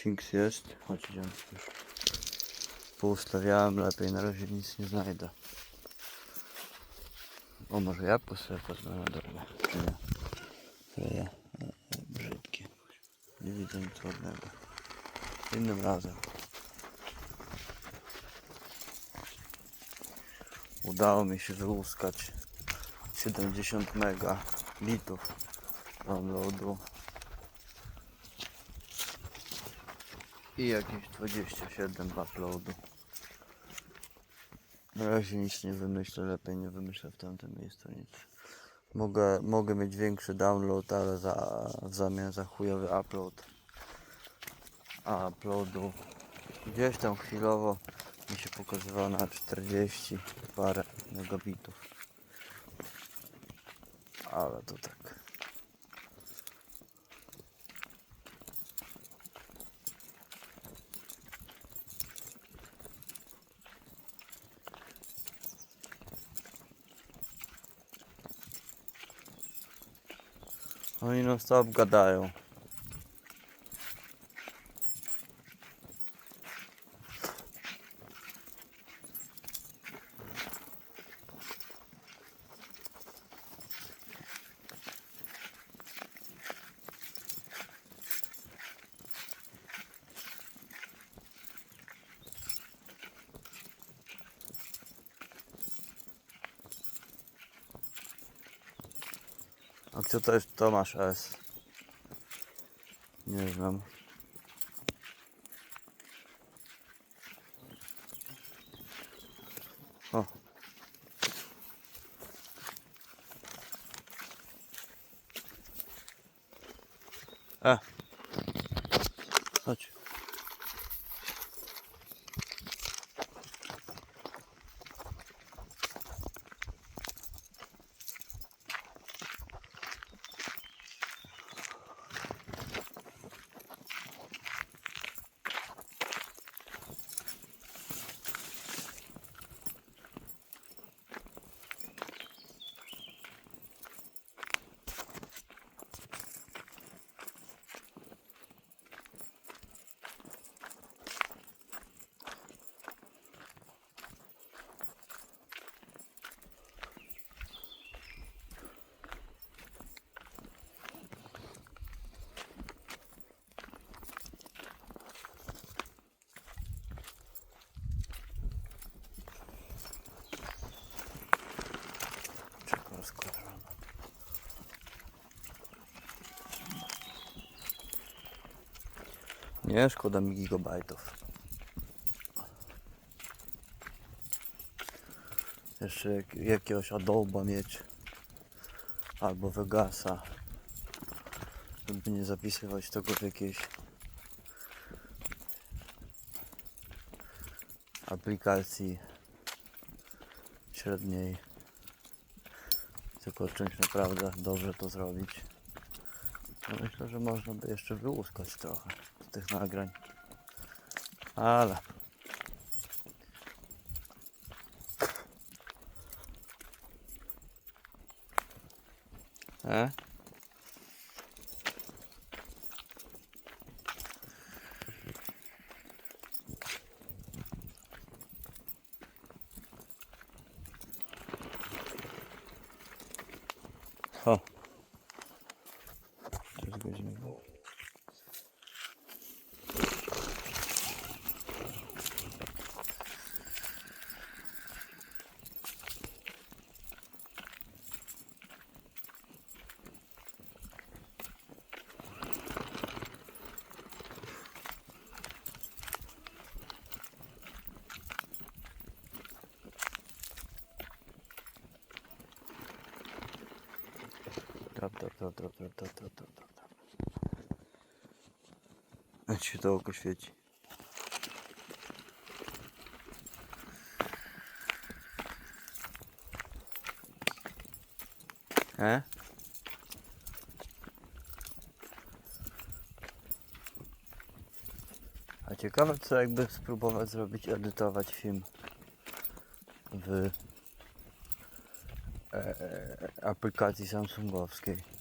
Sphinx jest, choć idziemy już. Poustawiałem lepiej, na razie nic nie znajdę. O, może jabłko sobie? Freje, e, e, brzydkie. Nie widzę nic ładnego. Innym razem. Udało mi się wyłuskać 70 mega bitów downloadu i jakieś 27 uploadu. Na razie nic nie wymyślę, lepiej nie wymyślę w tamtym miejscu nic. Mogę, mogę mieć większy download, ale za, w zamian za chujowy upload. A uploadu gdzieś tam chwilowo mi się pokazywało na 40 parę megabitów. Ale to tak. Oni non stop gadają. A kto to jest Tomasz S? Nie znam. O. E. Nie, szkoda mi gigabajtów. Jeszcze jak, jakiegoś Adobe'a mieć. Albo Vegasa. Żeby nie zapisywać tego w jakiejś aplikacji średniej. Tylko czymś naprawdę dobrze to zrobić. No myślę, że można by jeszcze wyłuskać trochę z tych nagrań. Ale. E? O. dobra, dobra, dobra, dobra, dobra. Ci to oko świeci. E? A ciekawe co jakby spróbować zrobić, edytować film w e, e aplikacji samsungowskiej.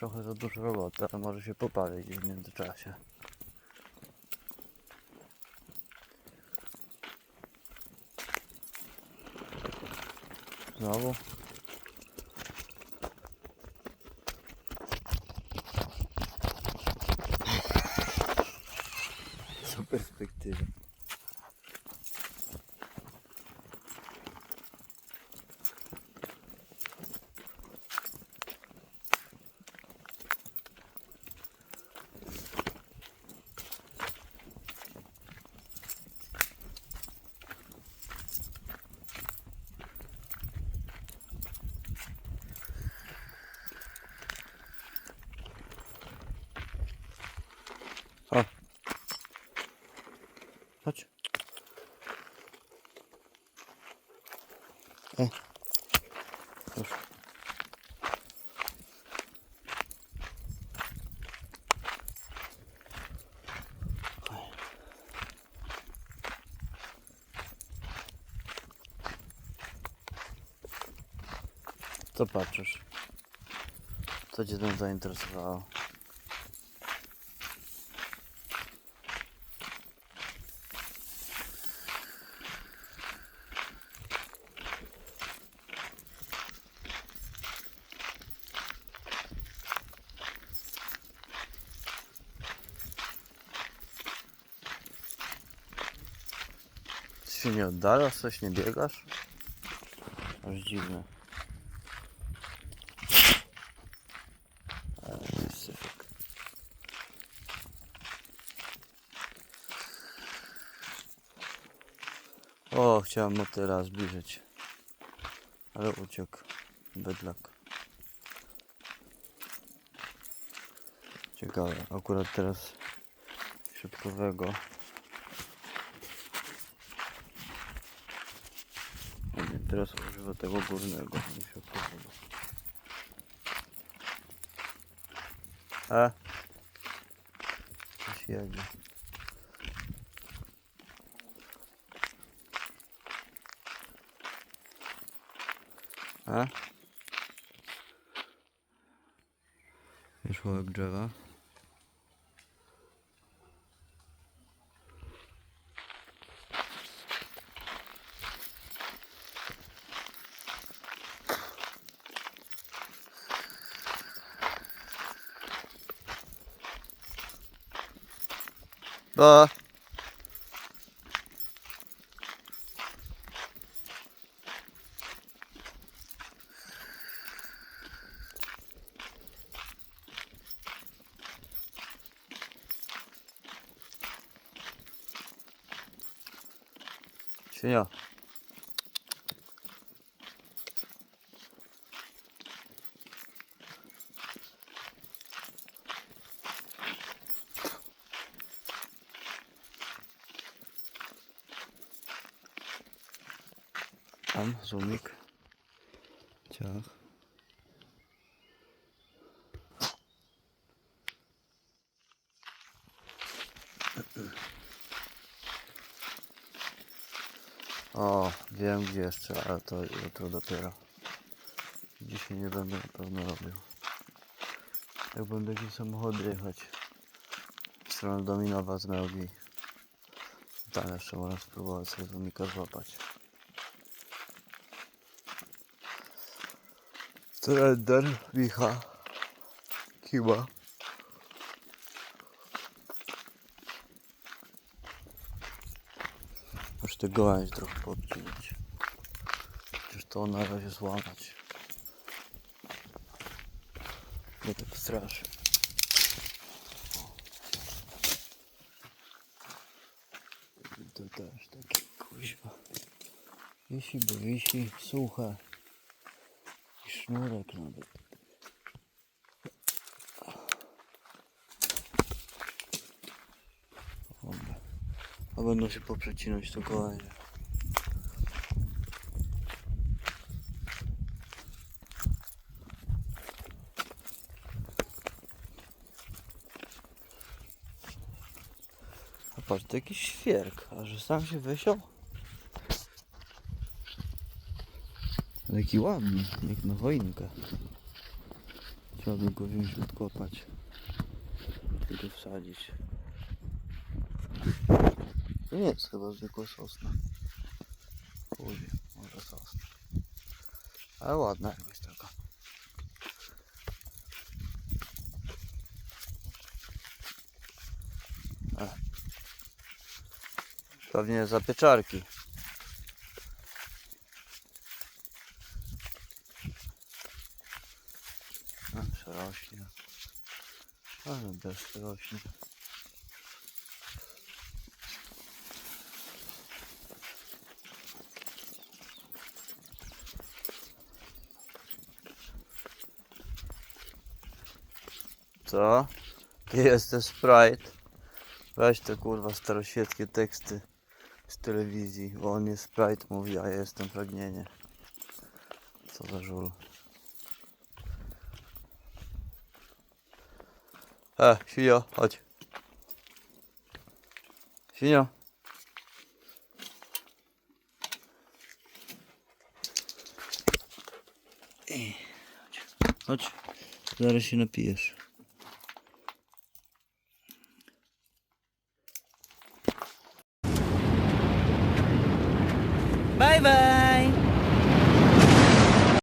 Trochę za dużo roboty, ale może się poprawić w międzyczasie. Znowu? Co perspektywy. O. Chodź. E. Już. Co patrzysz? Co cię tam zainteresowało? Się nie oddalasz, coś nie biegasz? Aż dziwne. O, chciałem motyla zbliżyć. Ale uciekł. Bydlak. Ciekawe, akurat teraz środkowego A nie, teraz używa tego górnego, nie środkowego. A? Coś jedzie. A? Wierzchołek drzewa. 어. 준이야 Tam zoomik. Ciach. O, wiem gdzie jeszcze, ale to jutro dopiero. Dzisiaj nie będę na pewno robił. Jak będę jakiś samochód jechać w stronę Dominowa z Melgi. Tam jeszcze można spróbować sobie zoomika złapać. Surrender, Micha, Kiba. Muszę te gałęzie trochę podcinać. Przecież to na razie złamać. Nie tak straszy. To też taki kuźwa. Wisi, bo wisi, suche. Nawet. Dobra. A będą się poprzecinać to. A patrz, to jakiś świerk, a że sam się wysiął? Taki ładny, jak na choinkę. By go wziąć, odkopać. Go wsadzić. To nie jest chyba zwykła sosna. Chuj, może sosna. Ale ładna jakoś taka. Pewnie za Ale deszcz rośnie. Co? Jest to Sprite. Weź te kurwa staroświeckie teksty z telewizji, bo on jest Sprite mówi, a ja jestem pragnienie. Co za żul. E, Sinio, chodź. Sinio. Ej, Chodź. Chodź. Zaraz